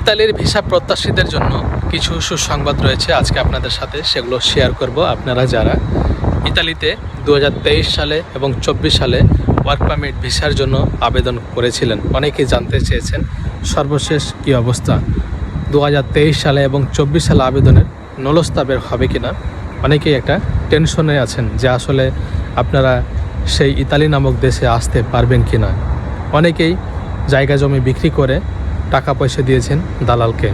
ইতালির ভিসা প্রত্যাশীদের জন্য কিছু সুসংবাদ রয়েছে আজকে আপনাদের সাথে, সেগুলো শেয়ার করব আপনারা যারা। ইতালিতে দু হাজার তেইশ সালে এবং চব্বিশ সালে ওয়ার্ক পারমিট ভিসার জন্য আবেদন করেছিলেন। অনেকেই জানতে চেয়েছেন সর্বশেষ কী অবস্থা। দু হাজার তেইশ সালে এবং চব্বিশ সালে আবেদনের নলস্তা বের হবে কি না অনেকেই একটা টেনশনে আছেন যে আসলে আপনারা সেই ইতালি নামক দেশে আসতে পারবেন কি না অনেকেই জায়গা জমি বিক্রি করে টাকা পয়সা দিয়েছেন দালালকে।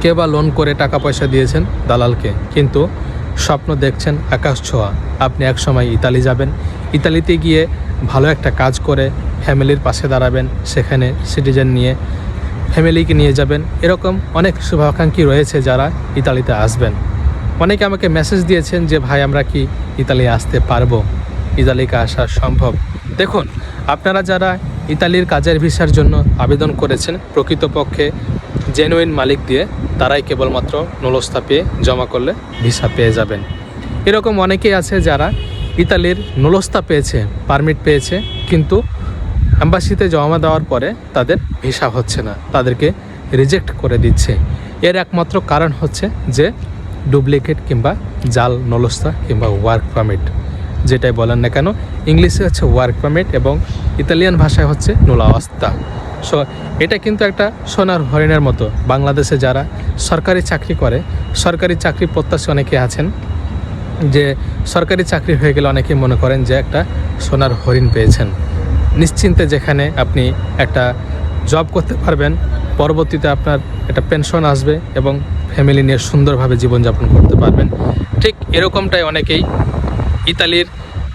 কে বা লোন করে টাকা পয়সা দিয়েছেন দালালকে। কিন্তু স্বপ্ন দেখছেন আকাশ ছোঁয়া। আপনি এক সময় ইতালি যাবেন। ইতালিতে গিয়ে ভালো একটা কাজ করে ফ্যামিলির পাশে দাঁড়াবেন। সেখানে সিটিজেন নিয়ে ফ্যামিলিকে নিয়ে যাবেন। এরকম অনেক শুভাকাঙ্ক্ষী রয়েছে যারা ইতালিতে আসবেন। অনেকে আমাকে মেসেজ দিয়েছেন যে, ভাই, আমরা কি ইতালি আসতে পারব? ইতালিকে আসা সম্ভব? দেখুন, আপনারা যারা ইতালির কাজের ভিসার জন্য আবেদন করেছেন প্রকৃতপক্ষে জেনুইন মালিক দিয়ে তারাই কেবলমাত্র নলস্তা পেয়ে জমা করলে ভিসা পেয়ে যাবেন। এরকম অনেকেই আছে যারা ইতালির নলস্তা পেয়েছে, পারমিট পেয়েছে, কিন্তু অ্যাম্বাসিতে জমা দেওয়ার পরে তাদের ভিসা হচ্ছে না, তাদেরকে রিজেক্ট করে দিচ্ছে। এর একমাত্র কারণ হচ্ছে যে ডুপ্লিকেট কিংবা জাল নলস্তা কিংবা ওয়ার্ক পারমিট। যেটাই বলেন না কেন, ইংলিশে হচ্ছে ওয়ার্ক পারমিট এবং ইতালিয়ান ভাষায় হচ্ছে নোলাওয়াস্তা সো এটা কিন্তু একটা সোনার হরিণের মতো। বাংলাদেশে যারা সরকারি চাকরি করে, সরকারি চাকরি প্রত্যাশী অনেকে আছেন, যে সরকারি চাকরি হয়ে গেলে অনেকে মনে করেন যে একটা সোনার হরিণ পেয়েছেন। নিশ্চিন্তে যেখানে আপনি একটা জব করতে পারবেন, পরবর্তীতে আপনার একটা পেনশন আসবে এবং ফ্যামিলি নিয়ে সুন্দরভাবে জীবনযাপন করতে পারবেন। ঠিক এরকমটাই অনেকেই ইতালির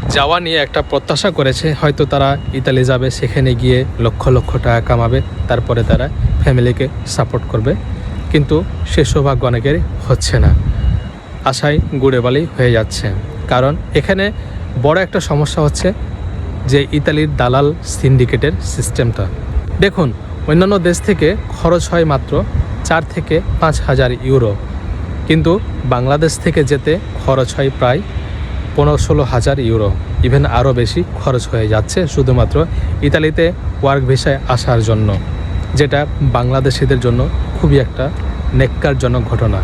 যাওয়া নিয়ে একটা প্রত্যাশা করেছে। হয়তো তারা ইতালি যাবে, সেখানে গিয়ে লক্ষ লক্ষ টাকা কামাবে, তারপরে তারা ফ্যামিলিকে সাপোর্ট করবে। কিন্তু সে সৌভাগ্য অনেকের হচ্ছে না। আশায় গুড়ে বালি হয়ে যাচ্ছে। কারণ এখানে বড় একটা সমস্যা হচ্ছে যে ইতালির দালাল সিন্ডিকেটের সিস্টেমটা। দেখুন, অন্যান্য দেশ থেকে খরচ হয় মাত্র চার থেকে পাঁচ হাজার ইউরো। কিন্তু বাংলাদেশ থেকে যেতে খরচ হয় প্রায় পনেরো ষোলো হাজার ইউরো। ইভেন আরও বেশি খরচ হয়ে যাচ্ছে শুধুমাত্র ইতালিতে ওয়ার্ক ভিসায় আসার জন্য, যেটা বাংলাদেশিদের জন্য খুবই একটা নেককারজনক ঘটনা।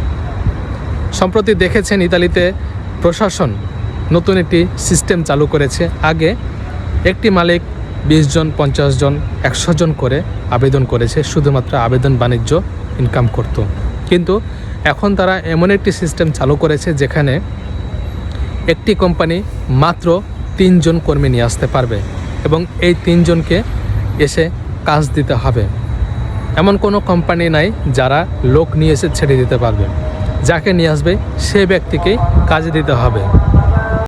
সম্প্রতি দেখেছেন ইতালিতে প্রশাসন নতুন একটি সিস্টেম চালু করেছে। আগে একটি মালিক বিশ জন, পঞ্চাশ জন, একশো জন করে আবেদন করেছে, শুধুমাত্র আবেদন বাণিজ্য ইনকাম করত। কিন্তু এখন তারা এমন একটি সিস্টেম চালু করেছে যেখানে একটি কোম্পানি মাত্র তিনজন কর্মী নিয়ে আসতে পারবে এবং এই তিনজনকে এসে কাজ দিতে হবে। এমন কোনো কোম্পানি নাই যারা লোক নিয়ে এসে ছেড়ে দিতে পারবে। যাকে নিয়ে আসবে সে ব্যক্তিকেই কাজে দিতে হবে।